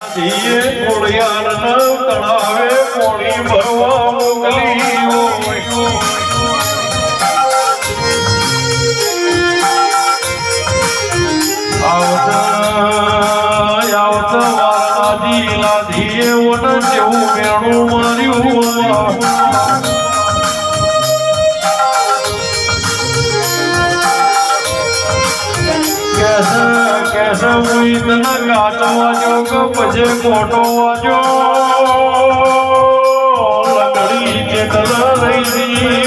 ધીએ ખોડિયાર તળાવે પોણી ભરવા મોકલી. આવતા આવતા લાધીએ વન જેવું મેળું માર્યું કેસે મુઈ તને ગાત વાજો કે પછી મોટો વાજો. લકડી કે તને રહી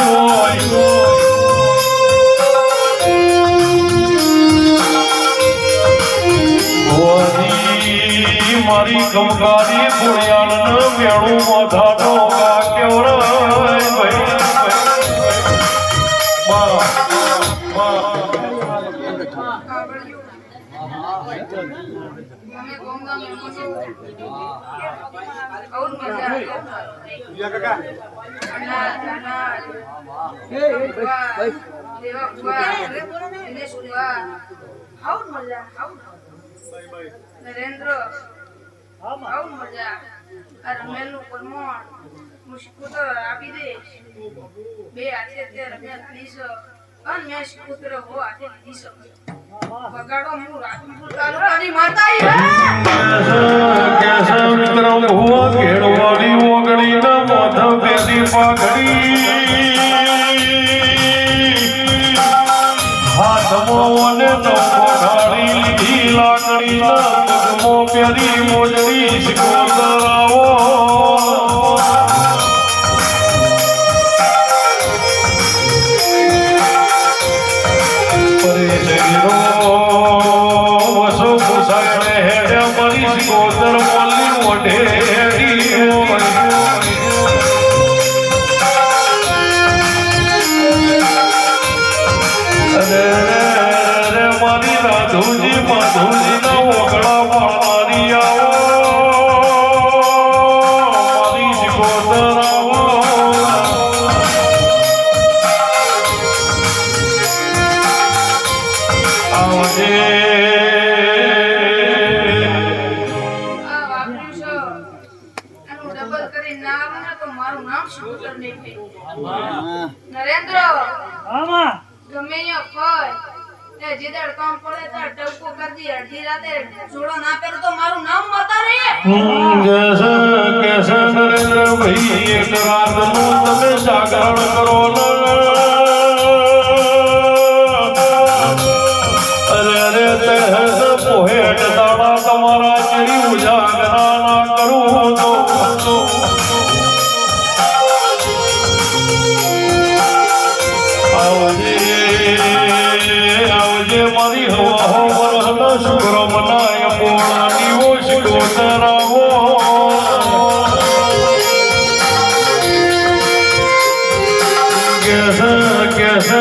મારી ગમકારી ફુણિયાળ મેળું માથા ઢોકા કેવડાય નરેન્દ્ર મજા આ રમેલનું પરમોણ મુશ્કુતર આપી દઈશ બે હાથે તે રમેલ લીસ અને મેં સ્કૂટર હો હાથે લીધી શકો બગાડો હું રાજપુર તાલુકાની માતા કેસે વિક્રમ હુઆ ઘેડવાળી ઓગળીના માથા પેલી પાઘડી હાથમાં અને નવો ઢાળી લીધી પેરી મોજડી શિકોતરાવો મારી શિકોતર મોલી મોઢે હેડી અરે મારી રાધુજી માધુજીના ઓગળા પાડવાની આવો નરેન્દ્ર ગમે અહીંયા ફય એ જીદળ કામ પડે તાર ટપકો કરી દી અડધી રાતે છોડો ના પહેરો તો મારું નામ મતા રે કેસ કેસ નરેન્દ્ર ભાઈ એક રાતનું તમે જાગરણ કરો આવજે આવજે મારી હવા હો કેસ